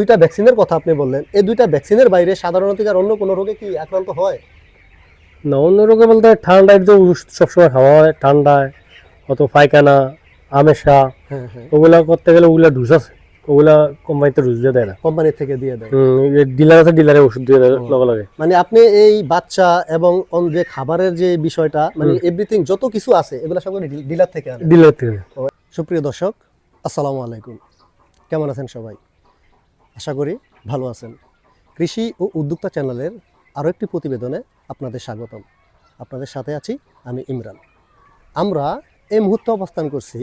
দুইটা ভ্যাকসিনের কথা আপনি বললেন। এই দুইটা ভ্যাকসিনের বাইরে সাধারণত আর অন্য কোনো রোগে কি আক্রান্ত হয়? না অন্য রোগে বলতে ঠান্ডায় তো সবসময় খাওয়া হয়। ঠান্ডায় অত পায়খানা আমেশা হ্যাঁ হ্যাঁ। ওগুলা করতে গেলে ওগুলা ডুস আছে। ওগুলা কোম্পানিতে ডুস দিয়ে দেয় না। কোম্পানি থেকে দিয়ে দেয়। ডিলার আছে ডিলারে ওষুধ দিয়ে দেয় লগে লগে। মানে আপনি এই বাচ্চা এবং অন যে খাবারের যে বিষয়টা মানে এভরিথিং যত কিছু আছে এগুলো সব ডিলার থেকে ডিলার থেকে সুপ্রিয় দর্শক আসসালামু আলাইকুম। কেমন আছেন সবাই? আশা করি ভালো আছেন। কৃষি ও উদ্যোক্তা চ্যানেলের আরও একটি প্রতিবেদনে আপনাদের স্বাগতম। আপনাদের সাথে আছি আমি ইমরান। আমরা এই মুহূর্তে অবস্থান করছি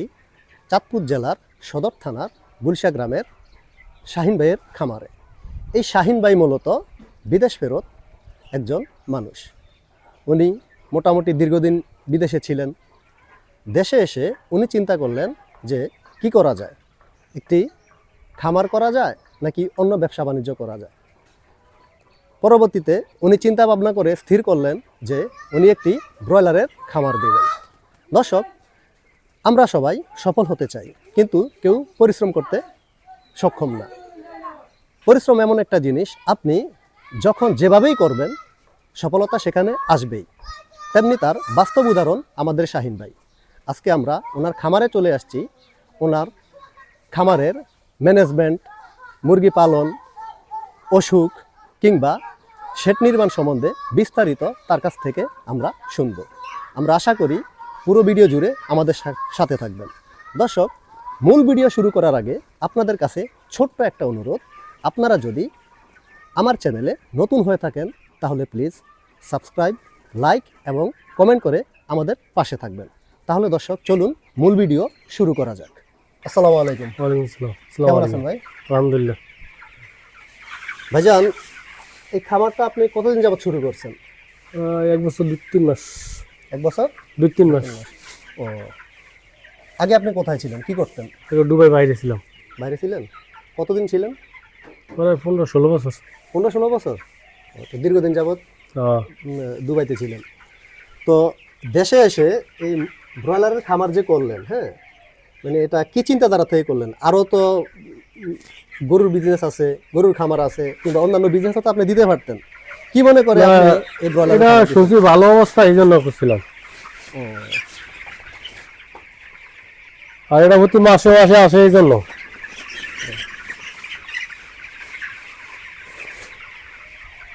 চাঁদপুর জেলার সদর থানার গুলশা গ্রামের শাহিন ভাইয়ের খামারে। এই শাহিন ভাই মূলত বিদেশ ফেরত একজন মানুষ। উনি মোটামুটি দীর্ঘদিন বিদেশে ছিলেন। দেশে এসে উনি চিন্তা করলেন যে কি করা যায়? একটি খামার করা যায়? নাকি অন্য ব্যবসা বাণিজ্য করা যায়? পরবর্তীতে উনি চিন্তা ভাবনা করে স্থির করলেন যে উনি একটি ব্রয়লারের খামার দেবেন। দর্শক, আমরা সবাই সফল হতে চাই, কিন্তু কেউ পরিশ্রম করতে সক্ষম না। পরিশ্রম এমন একটা জিনিস, আপনি যখন যেভাবেই করবেন, সফলতা সেখানে আসবেই। তেমনি তার বাস্তব উদাহরণ আমাদের শাহিন ভাই। আজকে আমরা ওনার খামারে চলে আসছি, ওনার খামারের ম্যানেজমেন্ট মুরগি পালন, অসুখ কিংবা শেড নির্মাণ সম্বন্ধে বিস্তারিত তার কাছ থেকে আমরা শুনব। আমরা আশা করি পুরো ভিডিও জুড়ে আমাদের সাথে থাকবেন। দর্শক, মূল ভিডিও শুরু করার আগে আপনাদের কাছে ছোট্ট একটা অনুরোধ। আপনারা যদি আমার চ্যানেলে নতুন হয়ে থাকেন, তাহলে প্লিজ সাবস্ক্রাইব, লাইক এবং কমেন্ট করে আমাদের পাশে থাকবেন। তাহলে দর্শক, চলুন মূল ভিডিও শুরু করা যাক। আসসালামু আলাইকুম। ওয়ালাইকুম আসসালাম। কেমন আছেন ভাই? আলহামদুলিল্লাহ। ভাইজান এই খামারটা আপনি কতদিন যাবত শুরু করছেন? এক বছর দুই তিন মাস। এক বছর? দুই তিন মাস। ও। আগে আপনি কোথায় ছিলেন? কি করতেন? দুবাই বাইরে ছিলাম। বাইরে ছিলেন? কতদিন ছিলেন? প্রায় পনেরো ষোলো বছর। পনেরো ষোলো বছর? দীর্ঘদিন যাবত আহ, উম, দুবাইতে ছিলেন। তো দেশে এসে এই ব্রয়লারের খামার যে করলেন হ্যাঁ মানে এটা কি চিন্তাধারা থেকে করলেন? আরও তো গরুর বিজনেস আছে গরুর খামার আছে কিংবা অন্যান্য বিজনেস তো আপনি দিতে পারতেন। কি মনে করে এটা ভালো অবস্থা এই জন্য করছিলাম। আর এটা প্রতি মাসে মাসে আসে এই জন্য।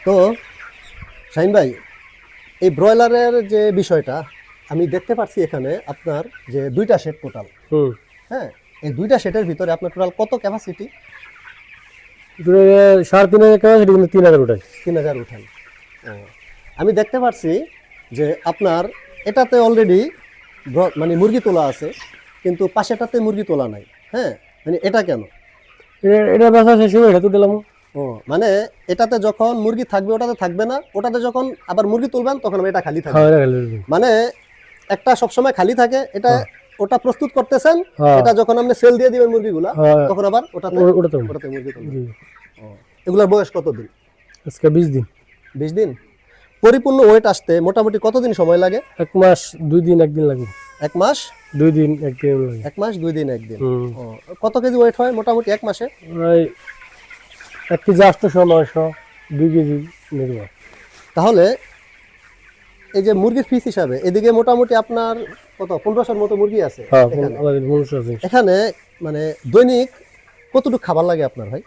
তো শাহিন ভাই এই ব্রয়লারের যে বিষয়টা আমি দেখতে পাচ্ছি এখানে আপনার যে দুইটা সেট টোটাল হ্যাঁ এই দুইটা সেটের ভিতরে আপনার টোটাল কত ক্যাপাসিটি সাড়ে তিন হাজার টাকা সেটা কিন্তু তিন হাজার উঠাই। তিন হাজার উঠান। আমি দেখতে পাচ্ছি যে আপনার এটাতে অলরেডি মানে মুরগি তোলা আছে কিন্তু পাশেটাতে মুরগি তোলা নাই। হ্যাঁ মানে এটা কেন? এটা বেচা শেষ হবে এটা তো ও মানে এটাতে যখন মুরগি থাকবে ওটাতে থাকবে না ওটাতে যখন আবার মুরগি তুলবেন তখন এটা খালি থাকবে। মানে একটা সবসময় খালি থাকে এটা ওটা প্রস্তুত করতেছেন হ্যাঁ। এটা যখন আপনি সেল দিয়ে দিবেন মুরগিগুলা হ্যাঁ, তখন আবার ওটাতে ওটাতে মুরগি। এগুলোর বয়স কতদিন? আজকে বিশ দিন। বিশ দিন? পরিপূর্ণ ওয়েট আসতে মোটামুটি কতদিন সময় লাগে? এক মাস দুই দিন একদিন লাগে এক মাস? দুই দিন একদিন লাগে। এক মাস দুই দিন একদিন। কত কেজি ওয়েট হয় মোটামুটি এক মাসে? এক কেজি আটশোশো নয়শো দুই কেজি তাহলে এই যে মুরগির ফিস হিসাবে এদিকে মোটামুটি আপনার কত পনেরোশোর মতো মুরগি আছে হ্যাঁ এখানে। মানে দৈনিক কতটুকু খাবার লাগে আপনার ভাই?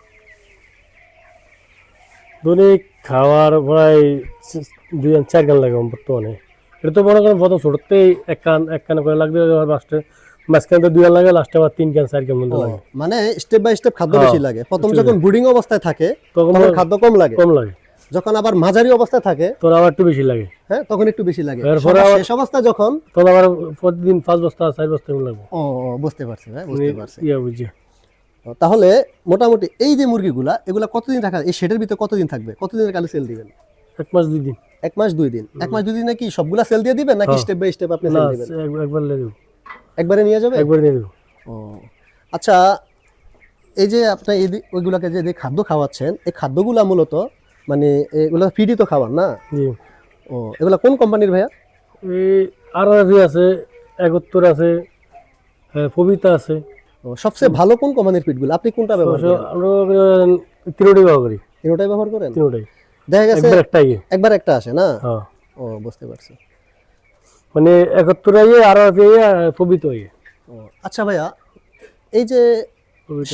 দৈনিক খাওয়ার প্রায় দুই চার গান লাগে বর্তমানে। এটা তো মনে করেন প্রথম ছোটতেই এক কান এক কান করে লাগবে লাস্টে মাঝখানে দুই লাগে লাস্টে আবার তিন কান চার কান লাগে। মানে স্টেপ বাই স্টেপ খাদ্য হ্যাঁ, বেশি লাগে। প্রথম যখন বুডিং অবস্থায় থাকে তখন খাদ্য কম লাগে। কম লাগে। যখন আবার মাঝারি অবস্থায় থাকে তোর আবার একটু বেশি লাগে। হ্যাঁ তখন একটু বেশি লাগে। এরপরে শেষ অবস্থা যখন তখন আবার প্রতিদিন পাঁচ বস্তা চার বস্তা লাগবে। ও বুঝতে পারছি ভাই বুঝতে পারছি। ইয়া বুঝছি। তাহলে মোটামুটি এই যে মুরগিগুলা এগুলা কতদিন রাখা এই শেডের ভিতরে কতদিন থাকবে? কতদিনের কালে সেল দিবেন? এক মাস দুই দিন। এক মাস দুই দিন। এক মাস দুই দিনে কি সবগুলা সেল দিয়ে দিবেন নাকি। স্টেপ বাই স্টেপ আপনি সেল দিবেন? একবার লেগে দেবো একবারে নিয়ে যাবে? একবার নিয়ে দেবো ও। আচ্ছা এই যে আপনি এই ওইগুলাকে যে যে খাদ্য খাওয়াচ্ছেন এই খাদ্যগুলা মূলত মানে এগুলো ফিডই তো খাবার না? জি। ও এগুলা কোন কোম্পানির ভাইয়া? এই আর আছে একাত্তর আছে পবিতা আছে। সবচেয়ে ভালো কোন কোম্পানির ফিডগুলো আপনি কোনটা ব্যবহার করেন? আমরা তিনোটাই ব্যবহার করি। তিনটাই ব্যবহার করেন? তিনোটাই। দেখা গেছে একবার একটাই। একবার একটা আসে না? ও। বুঝতে পারছি। মানে একাত্তর আইয়ে আর প্রবিত আইয়ে। ও আচ্ছা ভাইয়া এই যে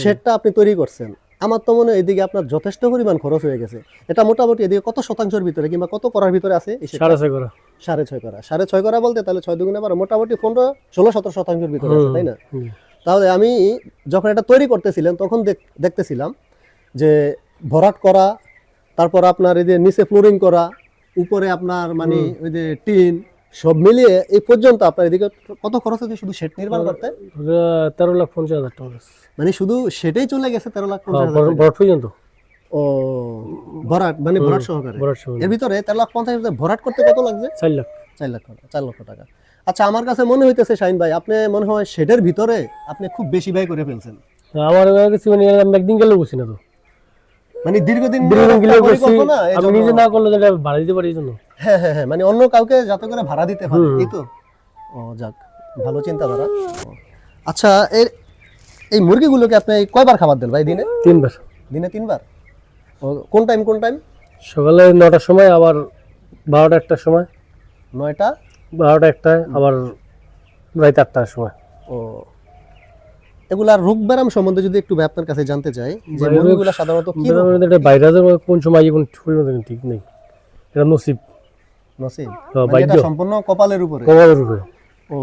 শেডটা আপনি তৈরি করছেন আমার তো মনে হয় এদিকে আপনার যথেষ্ট পরিমাণ খরচ হয়ে গেছে। এটা মোটামুটি এদিকে কত শতাংশের ভিতরে কিংবা কত করার ভিতরে আছে? সাড়ে ছয় করা। সাড়ে ছয় করা। সাড়ে ছয় করা বলতে তাহলে ছয় দুগুণে বারো মোটামুটি পনেরো ষোলো সতেরো শতাংশের ভিতরে আছে তাই না? তাহলে আমি যখন এটা তৈরি করতেছিলাম তখন দেখ- দেখতেছিলাম যে ভরাট করা তারপর আপনার এই যে নিচে ফ্লোরিং করা উপরে আপনার মানে ওই যে টিন সব মিলিয়ে এই পর্যন্ত আপনার এদিকে কত খরচ হচ্ছে শুধু শেড নির্মাণ করতে? তেরো লাখ পঞ্চাশ হাজার টাকা মানে শুধু সেটাই চলে গেছে তেরো লাখ পঞ্চাশ হ্যাঁ, হাজার পর্যন্ত। ও ভরাট মানে ভরাট সহকারে? এর ভিতরে তেরো লাখ পঞ্চাশ হাজার ভরাট করতে কত লাগছে? চার লাখ। চার লক্ষ টাকা চার লক্ষ টাকা। আচ্ছা আমার কাছে মনে হইতেছে শাহিন ভাই আপনি মনে হয় শেডের ভিতরে আপনি খুব বেশি ব্যয় করে ফেলছেন। আমার কাছে মানে আমি একদিন গেলেও বুঝি না তো। মানে দীর্ঘদিন একটা গেলেও আমি নিজে না করলে যেটা ভাড়া দিতে পারি এই জন্য। হ্যাঁ হ্যাঁ হ্যাঁ মানে অন্য কাউকে যাতে করে ভাড়া দিতে পারে এই তো? ও যাক ভালো চিন্তাধারা। আচ্ছা এর এই মুরগিগুলোকে আপনি কয়বার খাবার দেন ভাই দিনে? তিনবার। দিনে তিনবার? ও কোন টাইম কোন টাইম? সকালে নটার সময় আবার বারোটা একটার সময়। নয়টা? বারোটা একটায় আবার রাত আটটার সময়। ও। এগুলার রোগ ব্যায়াম সম্বন্ধে যদি একটু আপনার কাছে জানতে চাই যে মুরগিগুলো সাধারণত কি বাইরে কোন সময় কোন ঠিক নেই। এটা নসিব। নসিব। মানে এটা সম্পূর্ণ কপালের উপরে। কমাবের উপরে। ও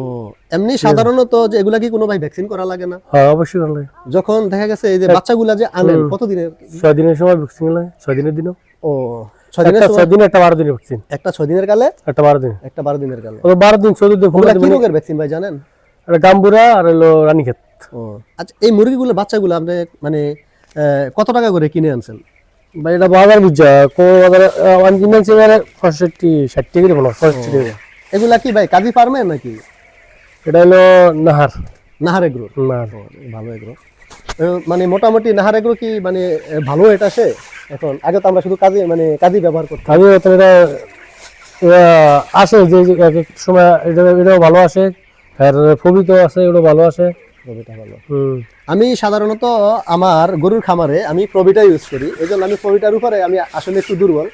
এমনি সাধারণত যে এগুলা কি কোনো ভাই ভ্যাকসিন করা লাগে না? হ্যাঁ অবশ্যই লাগে। যখন দেখা গেছে এই যে বাচ্চাগুলা যে আনেন কতদিনের? ছয় দিনের সময় ভ্যাকসিন লাগে ছয় দিনের দিনও। ও ছয় দিনের ছয় দিন একটা বারো দিনের ভ্যাকসিন একটা ছয় দিনের কালে? একটা বারো দিন। একটা বারো দিনের কালে। বারো দিন চোদ্দ দিন কি রোগের ভ্যাকসিন ভাই জানেন? একটা গাম্বুরা আর হলো রানীক্ষেত। ও আচ্ছা এই মুরগিগুলো বাচ্চাগুলো আপনি মানে কত টাকা করে কিনে আনছেন? এটা বাজার বুঝা কোন বাজারে ওয়ান কিনছে এবারে পঁয়ষট্টি ষাট টাকা না পঁয়ষট্টি টাকা এগুলা কি ভাই কাজী ফার্মে নাকি? এটা হলো নাহার। নাহার এগ্রো? নাহার। ভালো এগ্রো। মানে মোটামুটি নাহার এগ্রো কি মানে ভালো এটা সে? এখন আগে তো আমরা শুধু কাজে মানে কাজই ব্যবহার করতাম। কাজে তো এটা আসে যে এক এক সময় এটা এটাও ভালো আসে। আর ফবিত আছে এটাও ভালো আসে। প্রবিটা ভালো। আমি সাধারণত আমার গরুর খামারে আমি প্রবিটা ইউজ করি এই জন্য আমি প্রবিটার উপরে আমি আসলে একটু দুর্বল।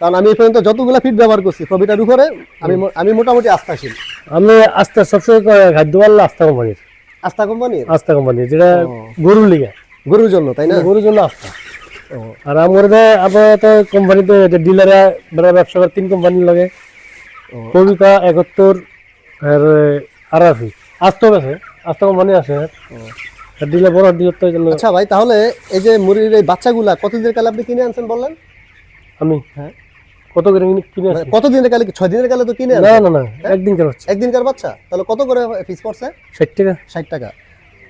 কারণ আমি এই পর্যন্ত যতগুলো ফিট ব্যবহার করছি প্রবিটার উপরে আমি আমি মোটামুটি আস্থাশীল। আমি আস্তে সবসময় খাদ্য পারলে আস্থা কোম্পানির? আস্থা কোম্পানির? আস্থা কোম্পানি যেটা গরুর লিগে। গরুর জন্য তাই না? গরুর জন্য আস্থা। আর আমার আপাতত কোম্পানিতে ডিলারে ব্যবসা করে তিন কোম্পানির লাগে। কবিতা একাত্তর আর আরাফি। আস্ত আছে আস্ত কোম্পানি আছে। আর ডিলার বড় ডিলার তো জন্য আচ্ছা ভাই তাহলে এই যে মুরগির এই বাচ্চাগুলা কতদিনের কালে আপনি কিনে আনছেন বললেন? আমি? হ্যাঁ। কত করে কিনে- মানে আসছি কতদিনের কালে কি ছয় দিনের কালে তো কিনে না না না একদিন কেন হচ্ছে। একদিনকার বাচ্চা? তাহলে কত করে ফিস পড়ছে? ষাট টাকা। ষাট টাকা।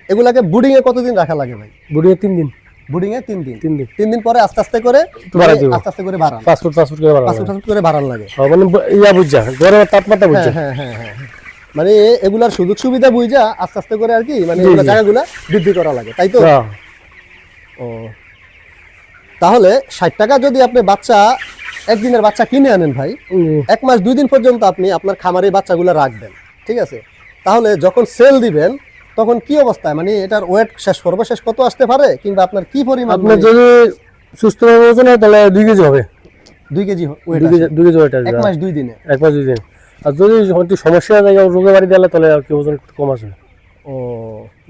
এগুলাকে বুডিং এ কতদিন রাখা লাগে ভাই? বুড়িয়ে তিন দিন। বুডিং এ তিন দিন। তিন দিন। তিন দিন পরে আস্তে আস্তে করে। আস্তে আস্তে করে বাড়ান। পাসপোর্ট পাসপোর্ট করে বাড়ানো পাঁচ ফুট করে বাড়ান লাগে। মানে ইয়া বুঝছা গরমের তাপমাত্রা বুঝছা হ্যাঁ হ্যাঁ হ্যাঁ হ্যাঁ। মানে এগুলার সুযোগ সুবিধা বুঝা আস্তে আস্তে করে আর কি মানে এগুলা জায়গাগুলা বৃদ্ধি করা লাগে তাই তো? হ্যাঁ। ও। তাহলে ষাট টাকা যদি আপনি বাচ্চা একদিনের বাচ্চা কিনে আনেন ভাই এক মাস দুই দিন পর্যন্ত আপনি আপনার খামারে বাচ্চাগুলো রাখবেন ঠিক আছে? তাহলে যখন সেল দিবেন তখন কি অবস্থায়? মানে এটার ওয়েট শেষ সর্বশেষ কত আসতে পারে? কিংবা আপনার কি পরিমাণ আপনার যদি সুস্থ ওজন হয় তাহলে দুই কেজি হবে। দুই কেজি ওয়েট দুই কেজি ওয়েট এক মাস দুই দিনে। এক মাস দুই দিন। আর যদি হয়তো সমস্যা হয়ে যায় রোগে বাড়ি দিলে তাহলে আর কি ওজন একটু কম আসবে। ও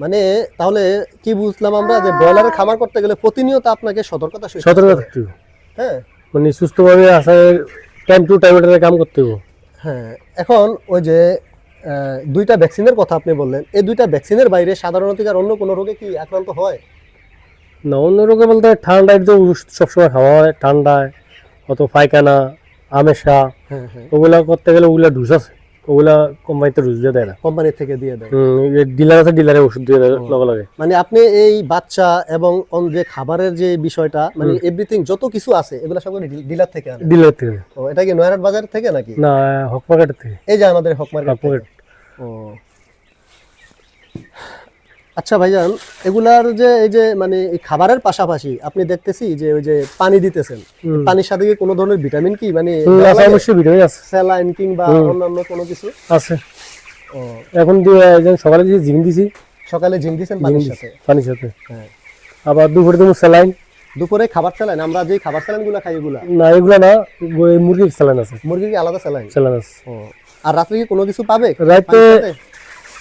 মানে তাহলে কি বুঝলাম আমরা যে ব্রয়লারের খামার করতে গেলে প্রতিনিয়ত আপনাকে সতর্কতা সতর্কতা থাকতে হবে। হ্যাঁ। মানে সুস্থভাবে আসার টাইম টু টাইম এটা কাম করতে হবে। হ্যাঁ এখন ওই যে দুইটা ভ্যাকসিনের কথা আপনি বললেন এই দুইটা ভ্যাকসিনের বাইরে সাধারণত আর অন্য কোনো রোগে কি আক্রান্ত হয়? না অন্য রোগে বলতে ঠান্ডায় তো সবসময় খাওয়া হয় ঠান্ডায় অত পায়খানা আমেশা হ্যাঁ হ্যাঁ। ওগুলা করতে গেলে ওগুলা ডুস আছে। ওগুলা কোম্পানিতে ডুস দিয়ে দেয় না। কোম্পানি থেকে দিয়ে দেয়। ডিলার আছে ডিলারে ওষুধ দিয়ে দেয় লগে লগে। মানে আপনি এই বাচ্চা এবং অন যে খাবারের যে বিষয়টা মানে এভরিথিং যত কিছু আছে এগুলো সব ডিলার থেকে আনে। ডিলার থেকে ও এটা কি নয়ারহাট বাজার থেকে নাকি? না হক মার্কেটের থেকে। এই যে আমাদের হক মার্কেট হক মার্কেট। ও। আচ্ছা ভাইজান এগুলার যে এই যে মানে এই খাবারের পাশাপাশি আপনি দেখতেছি যে ওই যে পানি দিতেছেন পানির সাথে কি কোনো ধরনের ভিটামিন কি? মানে অবশ্যই ভিটামিন আছে। স্যালাইন কিংবা অন্যান্য কোনো কিছু? আছে। ও। এখন দিয়ে সকালে দিয়ে জিম দিছি সকালে জিম দিছেন পানির সাথে? পানির সাথে। হ্যাঁ। আবার দুপুরে তুমি স্যালাইন। দুপুরে খাবার স্যালাইন? আমরা যে খাবার স্যালাইনগুলা খাই এগুলা? না এগুলা না মুরগির স্যালাইন আছে। মুরগির আলাদা স্যালাইন? স্যালাইন আছে। আর রাত্রে কি কোনো কিছু পাবে? রাতে পানির সাথে?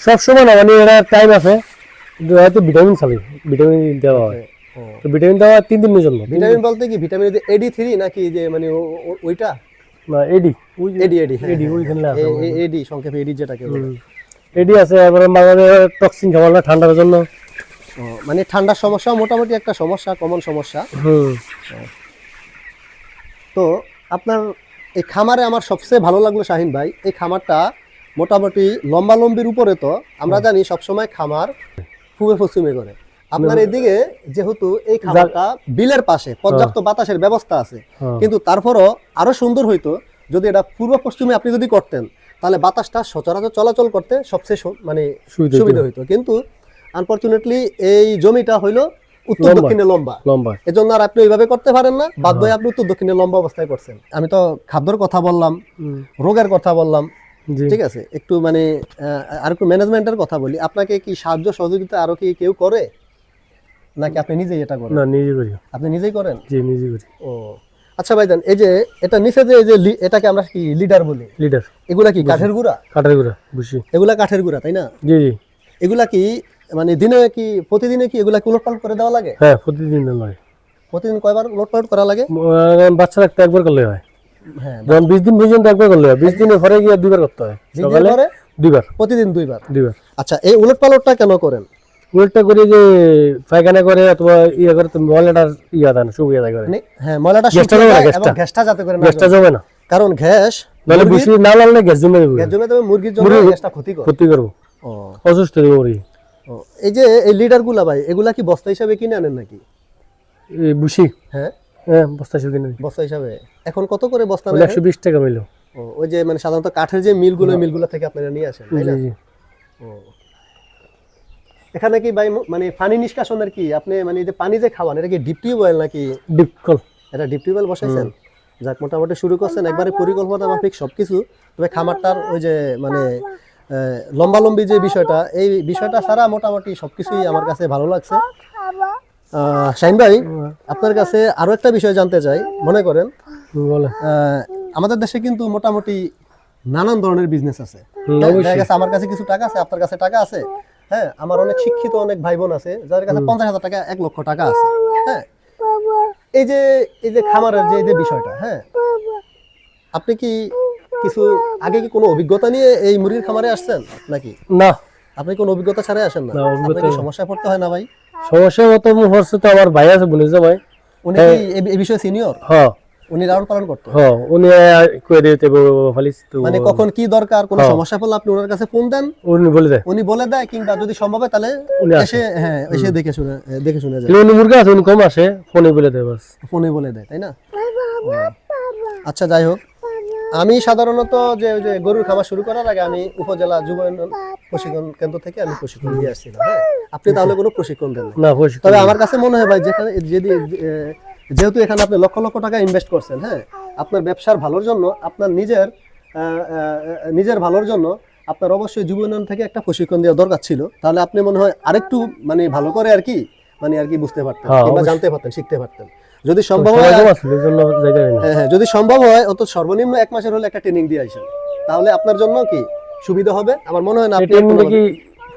সব সময় না মানে এটা টাইম আছে। হয়তো ভিটামিন খালি ভিটামিন দেওয়া হয়। তো ভিটামিন দেওয়া হয় তিন দিনের জন্য ভিটামিন বলতে কি? ভিটামিন এডি থ্রি নাকি যে মানে ওইটা? না এডি ওই এডি এডি হ্যাঁ, এডি ওইখানে আছে এডি সংক্ষেপে এডি যেটাকে বলে। এডি আছে এবারে মাঝে টক্সিন খাবার না ঠান্ডার জন্য। মানে ঠান্ডার সমস্যা মোটামুটি একটা সমস্যা কমন সমস্যা। তো আপনার এই খামারে আমার সবচেয়ে ভালো লাগল শাহিন ভাই। এই খামারটা মোটামুটি লম্বা লম্বির উপরে তো। আমরা জানি সবসময় খামার পূবে পশ্চিমে করে। আপনার এদিকে যেহেতু এই খামারটা বিলের পাশে পর্যাপ্ত বাতাসের ব্যবস্থা আছে। হ্যাঁ। কিন্তু তারপরও আরও সুন্দর হইতো যদি এটা পূর্ব পশ্চিমে আপনি যদি করতেন তাহলে বাতাসটা সচরাচর চলাচল করতে সবচেয়ে মানে সুবিধা হইতো। কিন্তু আনফরচুনেটলি এই জমিটা হইল উত্তর দক্ষিণে লম্বা। লম্বা। এজন্য আর আপনি ওইভাবে করতে পারেন না। বাধ্য হয়ে আপনি উত্তর দক্ষিণে লম্বা অবস্থায় করছেন। আমি তো খাদ্যর কথা বললাম রোগের কথা বললাম। ঠিক আছে? একটু মানে আর একটু ম্যানেজমেন্টের কথা বলি। আপনাকে কি সাহায্য সহযোগিতা আরও কি কেউ করে? নাকি আপনি নিজেই এটা করেন? না নিজে করি। আপনি নিজেই করেন? জি নিজে করি। ও আচ্ছা ভাইজান এই যে এটা নিচে যে এই যে এটাকে আমরা কি লিডার বলি? লিডার এগুলা কি কাঠের গুঁড়া? কাঠের গুঁড়া বুঝি। এগুলা কাঠের গুঁড়া তাই না? জি জি। এগুলা কি মানে দিনে কি প্রতিদিনে কি এগুলা কি উলটপালট করে দেওয়া লাগে? হ্যাঁ প্রতিদিন নয় প্রতিদিন কয়বার উলটপালট করা লাগে? বাচ্চা রাখতে একবার করলে হ্যাঁ। যখন বিশ দিন পর্যন্ত একবার করলে হয়। বিশ দিনের পরে গিয়ে দুইবার করতে হয়। সকালে দুইবার। প্রতিদিন দুইবার? দুইবার। আচ্ছা এই উলটপালটটা কেন করেন? উল্টা করে যে পায়খানা করে অথবা ইয়ে করে তো ময়লাটার ইয়া দেয় না শুকিয়ে দেয় করে। হ্যাঁ ময়লাটা গ্যাসটা গ্যাসটা। যাতে করে না গ্যাসটা জমে। না। কারণ গ্যাস নাহলে বেশি না লাগলে গ্যাস জমে যাবে। গ্যাস জমে তবে মুরগির জন্য গ্যাসটা ক্ষতি করব। ও। অসুস্থ হয়ে মুরগি। এই যে এই লিডারগুলা ভাই এগুলা কি বস্তা হিসাবে কিনে আনেন নাকি? এই বুসি। হ্যাঁ? হ্যাঁ বস্তা কিনে বস্তা হিসাবে। এখন কত করে বস্তা একশো বিশ টাকা মিলো। ওই যে মানে সাধারণত কাঠের যে মিলগুলো মিলগুলো থেকে আপনারা নিয়ে আসেন তাই না? ও। এখানে কি ভাই মানে পানি নিষ্কাশনের কি? আপনি মানে যে পানি যে খাওয়ান এটা কি ডিপ টিউবওয়েল নাকি? ডিপ কল এটা ডিপ টিউবওয়েল বসাইছেন? যাক মোটামুটি শুরু করছেন। একবারে পরিকল্পনা মাফিক সবকিছু। তবে খামারটার ওই যে মানে লম্বালম্বি যে বিষয়টা এই বিষয়টা ছাড়া মোটামুটি সবকিছুই আমার কাছে ভালো লাগছে। শাহিন ভাই আপনার কাছে আরও একটা বিষয় জানতে চাই। মনে করেন আমাদের দেশে কিন্তু মোটামুটি নানান ধরনের বিজনেস আছে। হ্যাঁ, আমার কাছে কিছু টাকা আছে আপনার কাছে টাকা আছে। হ্যাঁ আমার অনেক শিক্ষিত অনেক ভাই বোন আছে যাদের কাছে পঞ্চাশ হাজার টাকা এক লক্ষ টাকা আছে। হ্যাঁ এই যে এই যে খামারের যে এই যে বিষয়টা হ্যাঁ আপনি কি কিছু আগে কি কোনো অভিজ্ঞতা নিয়ে এই মুরগির খামারে আসছেন নাকি? না। আপনি কোন অভিজ্ঞতা ছাড়াই আসেন না। অভিজ্ঞতা সমস্যায় পড়তে হয় না ভাই? সমস্যা মতো হচ্ছে তো আমার ভাই আছে বুঝে ভাই। উনি কি এই- বিষয়ে সিনিয়র হ্যাঁ। উনি লালন পালন করতেন হ্যাঁ উনি কয়ে দিতে ফালিস তো। মানে কখন কি দরকার কোনো হ্যাঁ। সমস্যা পড়লে আপনি ওনার কাছে ফোন দেন? উনি বলে দেয়। উনি বলে দেয় কিংবা যদি সম্ভব হয় তাহলে উনি এসে হ্যাঁ এসে দেখে শুনে দেখে শুনে যায়। উনি মুরগা আছে উনি কম আসে ফোনে বলে দেয় বাস। ফোনে বলে দেয় তাই না? আচ্ছা যাই হোক। আমি সাধারণত যে ওই যে গরুর খাবার শুরু করার আগে আমি উপজেলা যুব উন্নয়ন প্রশিক্ষণ কেন্দ্র থেকে আমি প্রশিক্ষণ দিয়ে আসছিলাম হ্যাঁ। আপনি তাহলে কোনো প্রশিক্ষণ দেন না তবে আমার কাছে মনে হয় ভাই যেখানে যদি যেহেতু এখানে আপনি লক্ষ লক্ষ টাকা ইনভেস্ট করছেন হ্যাঁ আপনার ব্যবসার ভালোর জন্য আপনার নিজের নিজের ভালোর জন্য আপনার অবশ্যই যুব উন্নয়ন থেকে একটা প্রশিক্ষণ দেওয়া দরকার ছিল। তাহলে আপনি মনে হয় আরেকটু মানে ভালো করে আর কি মানে আর কি বুঝতে পারতেন হ্যাঁ, কিংবা জানতে পারতেন শিখতে পারতেন। যদি সম্ভব হয় হ্যাঁ হ্যাঁ যদি সম্ভব হয় অত সর্বনিম্ন এক মাসের হলে একটা ট্রেনিং দিয়ে আসেন। তাহলে আপনার জন্য কি? সুবিধা হবে? আমার মনে হয় না আপনি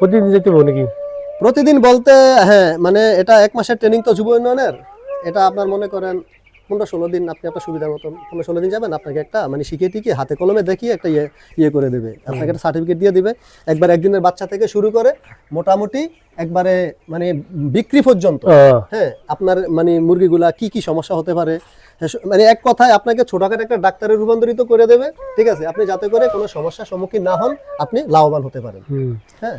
প্রতিদিন যেতে হবে নাকি? প্রতিদিন বলতে হ্যাঁ মানে এটা এক মাসের ট্রেনিং তো যুব উন্নয়নের। এটা আপনার মনে করেন পনেরো ষোলো দিন আপনি আপনার সুবিধার মতন পনেরো ষোলো দিন যাবেন আপনাকে একটা মানে শিখিয়ে টিকিয়ে হাতে কলমে দেখিয়ে একটা ইয়ে ইয়ে করে দেবে। আপনাকে একটা সার্টিফিকেট দিয়ে দিবে। একবার একদিনের বাচ্চা থেকে শুরু করে মোটামুটি একবারে মানে বিক্রি পর্যন্ত। হ্যাঁ আপনার মানে মুরগিগুলা কি কি সমস্যা হতে পারে মানে এক কথায় আপনাকে ছোটখাটো একটা ডাক্তারের রূপান্তরিত করে দেবে ঠিক আছে? আপনি যাতে করে কোনো সমস্যার সম্মুখীন না হন আপনি লাভবান হতে পারেন। হ্যাঁ?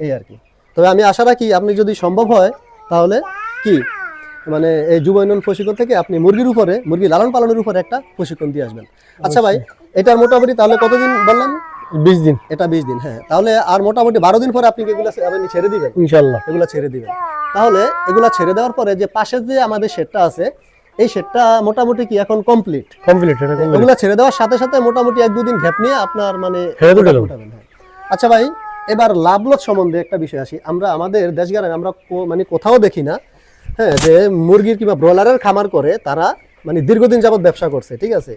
এই আর কি। তবে আমি আশা রাখি আপনি যদি সম্ভব হয় তাহলে কি? মানে এই যুব উন্নয়ন প্রশিক্ষণ থেকে আপনি মুরগির উপরে মুরগি লালন পালনের উপরে একটা প্রশিক্ষণ দিয়ে আসবেন। আচ্ছা ভাই এটার মোটামুটি তাহলে কতদিন বললাম? বিশ দিন। এটা বিশ দিন হ্যাঁ। তাহলে আর মোটামুটি বারো দিন পরে আপনি এগুলো আপনি ছেড়ে দিবেন? ইনশাল্লাহ। এগুলা ছেড়ে দিবেন। তাহলে এগুলা ছেড়ে দেওয়ার পরে যে পাশের যে আমাদের শেডটা আছে এই শেডটা মোটামুটি কি এখন কমপ্লিট কমপ্লিট এটা। এগুলা ছেড়ে দেওয়ার সাথে সাথে মোটামুটি এক দুদিন গ্যাপ নিয়ে আপনার মানে হ্যাঁ। আচ্ছা ভাই এবার লাভ লস সম্বন্ধে একটা বিষয় আসি। আমরা আমাদের দেশগারে আমরা মানে কোথাও দেখি না হ্যাঁ যে মুরগির কিংবা ব্রয়লারের খামার করে তারা মানে দীর্ঘদিন যাবত ব্যবসা করছে ঠিক আছে?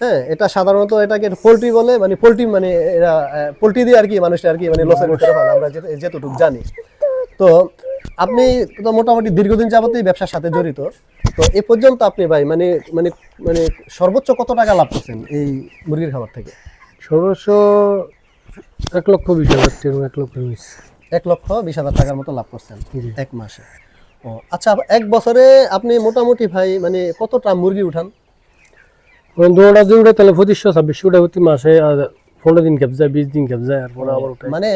হ্যাঁ এটা সাধারণত এটাকে পোলট্রি বলে মানে পোলট্রি মানে এরা পোলট্রি দিয়ে আর কি মানুষ আর কি মানে লসের ভিতরে ফেলে আমরা যেতটুকু জানি। তো আপনি তো মোটামুটি দীর্ঘদিন যাবতই ব্যবসার সাথে জড়িত। তো এ পর্যন্ত আপনি ভাই মানে মানে মানে সর্বোচ্চ কত টাকা লাভ করছেন এই মুরগির খাবার থেকে? সর্বস্ব এক লক্ষ বিশ হাজার এক লক্ষ বিশ। এক লক্ষ বিশ হাজার টাকার মতো লাভ করছেন এক মাসে। ও আচ্ছা এক বছরে আপনি মোটামুটি ভাই মানে কতটা মুরগি উঠান? দৌড়া উঠে তাহলে পঁচিশশো ছাব্বিশশো উঠে প্রতি মাসে আর পনেরো দিন ক্যাপ যায় বিশ দিন ক্যাপ যায় আর পরে আবার উঠে মানে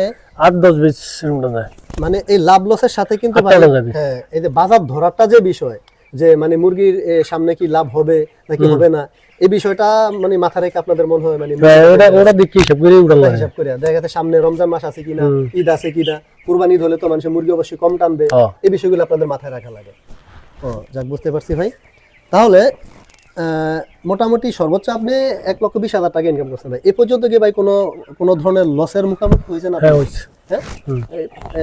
আট দশ বিশ যায়। মানে এই লাভ লসের সাথে কিন্তু। হ্যাঁ। এই যে বাজার ধরাটা যে বিষয় যে মানে মুরগির সামনে কি লাভ হবে নাকি হবে না? এই বিষয়টা মানে মাথা রেখে আপনাদের মনে হয় মানে ওটা ওটা দেখি হিসাব করে লাগে হিসাব করে। দেখা যাচ্ছে সামনে রমজান মাস আছে কিনা ঈদ আছে কিনা কুরবানি ঈদ হলে তো মানুষের মুরগি অবশ্যই কম টানবে। এই বিষয়গুলো আপনাদের মাথায় রাখা লাগে। ও যাক বুঝতে পারছি ভাই। তাহলে আহ, মোটামুটি সর্বোচ্চ আপনি এক লক্ষ বিশ হাজার টাকা ইনকাম করছেন ভাই। এ পর্যন্ত কি ভাই কোনো কোনো ধরনের লসের মুখোমুখি হয়েছে না হ্যাঁ হয়েছে। হ্যাঁ?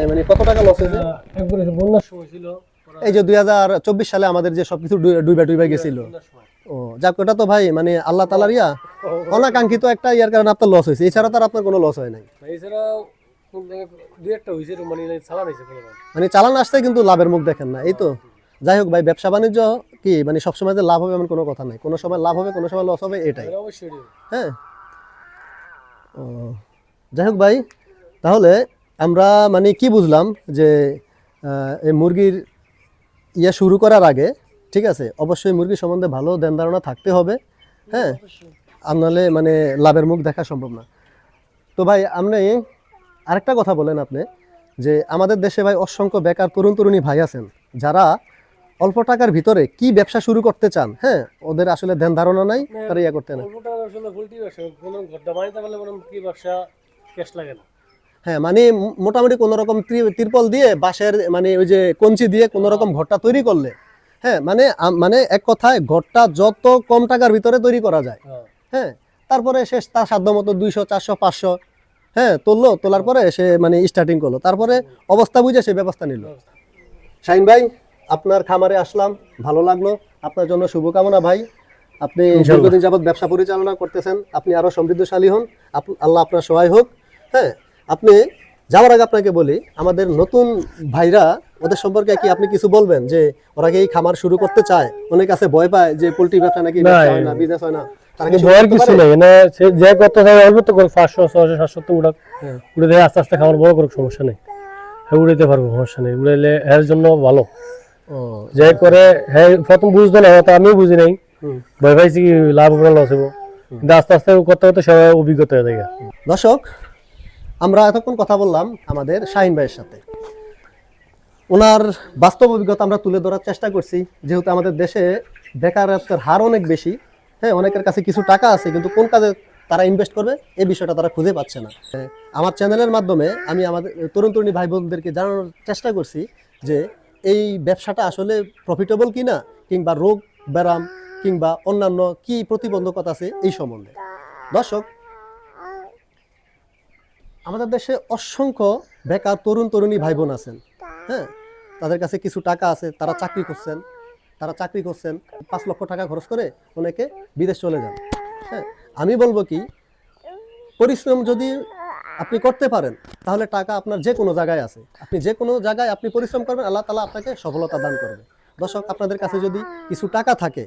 মানে কত টাকা লস হয়েছে? একবার বন্যার সময় ছিল এই যে দুই হাজার চব্বিশ সালে আমাদের যে সবকিছু ডুবে ডুবে ডুবে গেছিল। ও যাক ওটা তো ভাই মানে আল্লাহ তালার ইয়া অনাকাঙ্ক্ষিত একটা ইয়ার কারণে আপনার লস হয়েছে। এছাড়া তো আর আপনার কোনো লস হয় নাই। মানে চালান মানে চালান আসতে কিন্তু লাভের মুখ দেখেন না এই তো। যাই হোক ভাই ব্যবসা বাণিজ্য কি মানে সবসময় যে লাভ হবে এমন কোনো কথা নাই। কোনো সময় লাভ হবে কোনো সময় লস হবে এটাই। হ্যাঁ। ও যাই হোক ভাই তাহলে আমরা মানে কি বুঝলাম যে এই মুরগির ইয়ে শুরু করার আগে ঠিক আছে অবশ্যই মুরগি সম্বন্ধে ভালো ধ্যান ধারণা থাকতে হবে হ্যাঁ? আর নাহলে মানে লাভের মুখ দেখা সম্ভব না। তো ভাই আপনি আরেকটা কথা বলেন আপনি যে আমাদের দেশে ভাই অসংখ্য বেকার তরুণ তরুণী ভাই আছেন যারা অল্প টাকার ভিতরে কি ব্যবসা শুরু করতে চান হ্যাঁ? ওদের আসলে ধ্যান ধারণা নাই তারা ইয়া করতে না। অল্প টাকা আসলে পোল্ট্রি ব্যবসা কোনো ঘরটা বানাইতে পারলে কি ব্যবসা ক্যাশ লাগে না। হ্যাঁ মানে মোটামুটি কোনো রকম ত্রি- তিরপল দিয়ে বাঁশের মানে ওই যে কঞ্চি দিয়ে কোনো রকম ঘরটা তৈরি করলে হ্যাঁ মানে মানে এক কথায় ঘরটা যত কম টাকার ভিতরে তৈরি করা যায় হ্যাঁ। হ্যাঁ তারপরে সে তার সাধ্য মতো দুইশো চারশো পাঁচশো হ্যাঁ তুললো তোলার পরে সে মানে স্টার্টিং করল তারপরে অবস্থা বুঝে সে ব্যবস্থা নিল। শাহিন ভাই আপনার খামারে আসলাম ভালো লাগল আপনার জন্য শুভকামনা ভাই আপনি দীর্ঘদিন যাবৎ ব্যবসা পরিচালনা করতেছেন আপনি আরও সমৃদ্ধশালী হন আপ- আল্লাহ আপনার সহায় হোক হ্যাঁ আপনি যাওয়ার আগে আপনাকে বলি আমাদের নতুন ভাইরা ওদের সম্পর্কে কি আপনি কিছু বলবেন? যে ওরা কি এই খামার শুরু করতে চায়? অনেক কাছে ভয় পায় যে পোল্ট্রি ব্যবসা নাকি হয় না বিজনেস হয় না। তারা ভয়ের কিছু নেই। সে যে কত চাই অল্প তো করে পাঁচশো ছশো সাতশো তো উড়াক হ্যাঁ। উড়ে দেয় আস্তে আস্তে খাবার বড় করুক সমস্যা নেই। হ্যাঁ উড়াইতে পারব সমস্যা নেই। উড়াইলে এর জন্য ভালো। যে করে হ্যাঁ প্রথম বুঝতো না হয়তো আমিও বুঝি নাই। ভয় পাইছি কি লাভ লস হব। কিন্তু আস্তে আস্তে করতে করতে সবাই অভিজ্ঞতা হয়ে যায়। দর্শক আমরা এতক্ষণ কথা বললাম আমাদের শাহিন ভাইয়ের সাথে। ওনার বাস্তব অভিজ্ঞতা আমরা তুলে ধরার চেষ্টা করছি, যেহেতু আমাদের দেশে বেকারত্বের হার অনেক বেশি। হ্যাঁ অনেকের কাছে কিছু টাকা আছে, কিন্তু কোন কাজে তারা ইনভেস্ট করবে এই বিষয়টা তারা খুঁজে পাচ্ছে না। আমার চ্যানেলের মাধ্যমে আমি আমাদের তরুণ তরুণী ভাই বোনদেরকে জানানোর চেষ্টা করছি যে এই ব্যবসাটা আসলে প্রফিটেবল কিনা, কিংবা রোগ ব্যারাম, কিংবা অন্যান্য কি প্রতিবন্ধকতা আছে এই সম্বন্ধে। দর্শক আমাদের দেশে অসংখ্য বেকার তরুণ, তরুণী ভাই বোন আছেন। হ্যাঁ তাদের কাছে কিছু টাকা আছে, তারা চাকরি করছেন, তারা চাকরি করছেন, পাঁচ লক্ষ টাকা খরচ করে অনেকে বিদেশ চলে যান। হ্যাঁ আমি বলব কি, পরিশ্রম যদি আপনি করতে পারেন, তাহলে টাকা আপনার যে কোনো জায়গায় আছে। আপনি যে কোনো জায়গায় আপনি পরিশ্রম করবেন, আল্লাহ তালা আপনাকে সফলতা দান করবে। দর্শক, আপনাদের কাছে যদি কিছু টাকা থাকে,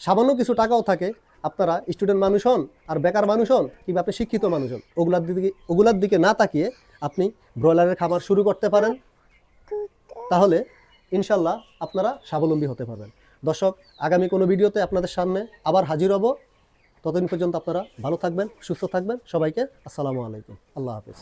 সামান্য কিছু টাকাও থাকে আপনারা স্টুডেন্ট মানুষ হন আর বেকার মানুষ হন, কিংবা আপনি শিক্ষিত মানুষ হন, ওগুলার দিকে ওগুলার দিকে না তাকিয়ে আপনি ব্রয়লারের খাবার শুরু করতে পারেন। তাহলে ইনশাল্লাহ আপনারা স্বাবলম্বী হতে পারবেন। দর্শক, আগামী কোনো ভিডিওতে আপনাদের সামনে আবার হাজির হব। ততদিন পর্যন্ত আপনারা ভালো থাকবেন, সুস্থ থাকবেন। সবাইকে আসসালামু আলাইকুম। আল্লাহ হাফিজ।